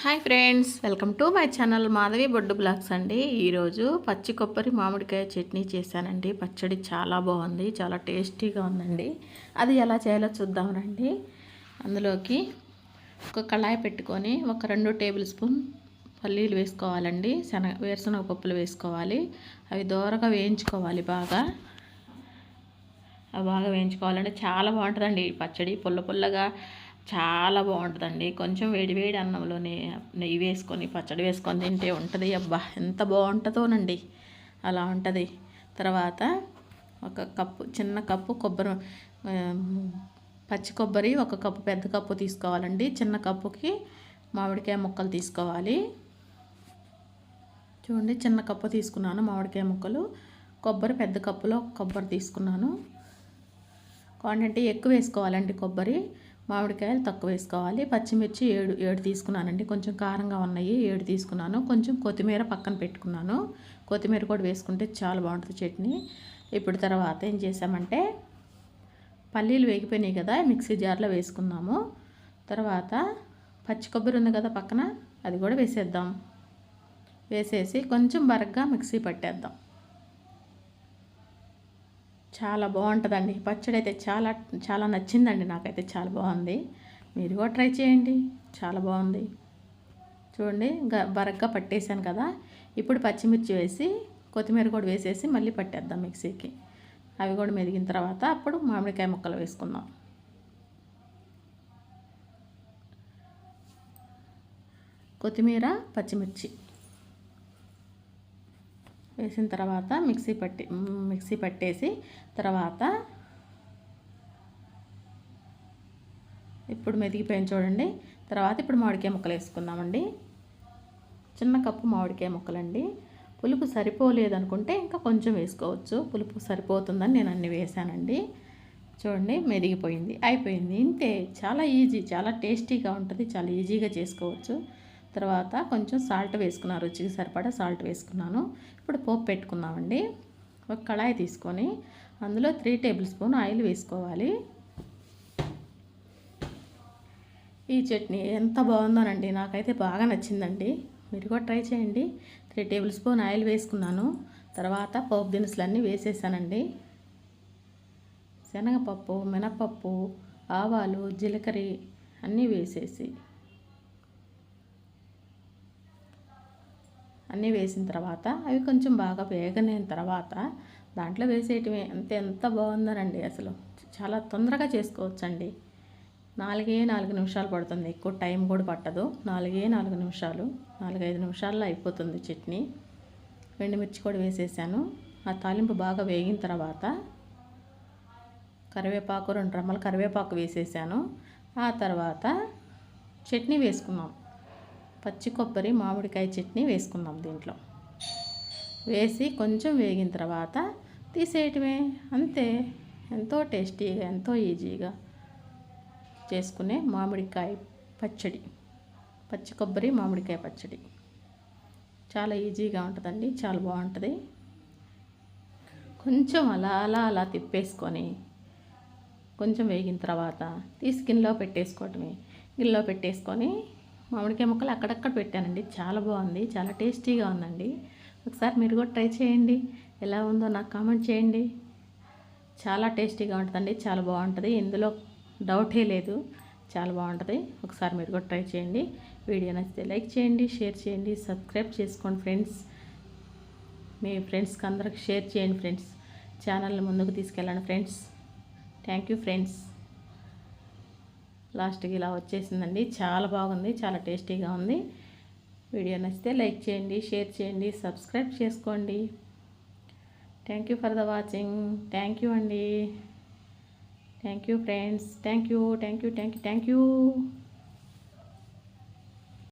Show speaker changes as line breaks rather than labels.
Hi friends welcome to my channel Madhavi Boddu blogs అండి. ఈరోజు పచ్చి కొబ్బరి మామిడికాయ చట్నీ చేశానండి. పచ్చడి చాలా బాగుంది చాలా టేస్టీగా ఉందండి. అది ఎలా చేయాలో చూద్దాం రండి. అందులోకి ఒక కళాయి పెట్టుకొని ఒక రెండు టేబుల్ స్పూన్ పల్లీలు వేసుకోవాలండి. శనగ వేరుశనగ పప్పులు వేసుకోవాలి. అవి దూరగా వేయించుకోవాలి బాగా. అవి బాగా వేయించుకోవాలంటే చాలా బాగుంటుందండి పచ్చడి. పుల్ల పుల్లగా చాలా బాగుంటుందండి. కొంచెం వేడి వేడి అన్నంలో నెయ్యి వేసుకొని పచ్చడి వేసుకొని తింటే ఉంటుంది. అబ్బా ఎంత బాగుంటుందోనండి. అలా ఉంటుంది. తర్వాత ఒక కప్పు చిన్న కప్పు కొబ్బరి పచ్చి కొబ్బరి ఒక కప్పు పెద్ద కప్పు తీసుకోవాలండి. చిన్న కప్పుకి మామిడికాయ ముక్కలు తీసుకోవాలి. చూడండి చిన్న కప్పు తీసుకున్నాను మామిడికాయ ముక్కలు. కొబ్బరి పెద్ద కప్పులో కొబ్బరి తీసుకున్నాను. క్వాంటిటీ ఎక్కువ వేసుకోవాలండి కొబ్బరి. మామిడికాయలు తక్కువ వేసుకోవాలి. పచ్చిమిర్చి ఏడు ఏడు తీసుకున్నానండి. కొంచెం కారంగా ఉన్నాయి ఏడు తీసుకున్నాను. కొంచెం కొత్తిమీర పక్కన పెట్టుకున్నాను. కొత్తిమీర కూడా వేసుకుంటే చాలా బాగుంటుంది చట్నీ. ఇప్పుడు తర్వాత ఏం చేసామంటే పల్లీలు వేగిపోయినాయి కదా మిక్సీ జార్లో వేసుకున్నాము తర్వాత పచ్చి కొబ్బరి ఉంది కదా పక్కన అది కూడా వేసేద్దాం. వేసేసి కొంచెం బరగ్గా మిక్సీ పట్టేద్దాం. చాలా బాగుంటుందండి. పచ్చడి అయితే చాలా చాలా నచ్చిందండి. నాకైతే చాలా బాగుంది. మీరు కూడా ట్రై చేయండి. చాలా బాగుంది. చూడండి బరగ్గా పట్టేశాను కదా. ఇప్పుడు పచ్చిమిర్చి వేసి కొత్తిమీర కూడా వేసేసి మళ్ళీ పట్టేద్దాం మిక్సీకి. అవి కూడా మెదిగిన తర్వాత అప్పుడు మామిడికాయ ముక్కలు వేసుకుందాం. కొత్తిమీర పచ్చిమిర్చి. వేసిన తర్వాత మిక్సీ పట్టి మిక్సీ పట్టేసి తర్వాత ఇప్పుడు మెదిగిపోయింది చూడండి. తర్వాత ఇప్పుడు మామిడికాయ ముక్కలు వేసుకుందామండి. చిన్న కప్పు మామిడికాయ ముక్కలండి. పులుపు సరిపోలేదనుకుంటే ఇంకా కొంచెం వేసుకోవచ్చు. పులుపు సరిపోతుందని నేను అన్ని వేసానండి. చూడండి మెరిగిపోయింది అయిపోయింది. ఇంతే. చాలా ఈజీ చాలా టేస్టీగా ఉంటుంది. చాలా ఈజీగా చేసుకోవచ్చు. తర్వాత కొంచెం సాల్ట్ వేసుకున్నాను రుచికి సరిపడా సాల్ట్ వేసుకున్నాను. ఇప్పుడు పోపు పెట్టుకున్నామండి ఒక కళాయి తీసుకొని అందులో త్రీ టేబుల్ స్పూన్ ఆయిల్ వేసుకోవాలి. ఈ చట్నీ ఎంత బాగుందోనండి నాకైతే బాగా నచ్చిందండి. మీరు కూడా ట్రై చేయండి. త్రీ టేబుల్ స్పూన్ ఆయిల్ వేసుకున్నాను. తర్వాత పోపు దినుసులన్నీ వేసేసానండి. శనగపప్పు మినపప్పు ఆవాలు జీలకర్ర అన్నీ వేసేసి అన్నీ వేసిన తర్వాత అవి కొంచెం బాగా వేగనైన తర్వాత దాంట్లో వేసేయటమే అంతే ఎంత బాగుందనండి అసలు. చాలా తొందరగా చేసుకోవచ్చండి. నాలుగే నాలుగు నిమిషాలు పడుతుంది. ఎక్కువ టైం కూడా పట్టదు. నాలుగే నాలుగు నిమిషాలు నాలుగైదు నిమిషాల్లో అయిపోతుంది చట్నీ. ఎండుమిర్చి కూడా వేసేసాను. ఆ తాలింపు బాగా వేగిన తర్వాత కరివేపాకు రెండు రమ్మలు కరివేపాకు వేసేసాను. ఆ తర్వాత చట్నీ వేసుకున్నాం. పచ్చి కొబ్బరి మామిడికాయ చట్నీ వేసుకుందాం దీంట్లో. వేసి కొంచెం వేగిన తర్వాత తీసేయటమే. అంతే. ఎంతో టేస్టీగా ఎంతో ఈజీగా చేసుకునే మామిడికాయ పచ్చడి. పచ్చి కొబ్బరి మామిడికాయ పచ్చడి. చాలా ఈజీగా ఉంటుందండి. చాలా బాగుంటుంది. కొంచెం అలా అలా అలా తిప్పేసుకొని కొంచెం వేగిన తర్వాత తీసి గిన్నెలో పెట్టేసుకోవటమే. గిన్నెలో పెట్టేసుకొని మామిడికాయ ముక్కలు అక్కడక్కడ పెట్టానండి. చాలా బాగుంది. చాలా టేస్టీగా ఉందండి. ఒకసారి మీరు కూడా ట్రై చేయండి. ఎలా ఉందో నాకు కామెంట్ చేయండి. చాలా టేస్టీగా ఉంటుందండి. చాలా బాగుంటుంది. ఇందులో డౌటే లేదు. చాలా బాగుంటుంది. ఒకసారి మీరు కూడా ట్రై చేయండి. వీడియో నచ్చితే లైక్ చేయండి షేర్ చేయండి సబ్స్క్రైబ్ చేసుకోండి ఫ్రెండ్స్. మీ ఫ్రెండ్స్కి అందరికి షేర్ చేయండి ఫ్రెండ్స్. ఛానల్ని ముందుకు తీసుకెళ్ళండి ఫ్రెండ్స్. Thank you friends. లాస్ట్కి ఇలా వచ్చేసిందండి. చాలా బాగుంది చాలా టేస్టీగా ఉంది. వీడియో నచ్చితే లైక్ చేయండి షేర్ చేయండి సబ్స్క్రైబ్ చేసుకోండి. Thank you for the watching. Thank you అండి. Thank you friends. Thank you thank you thank you thank you.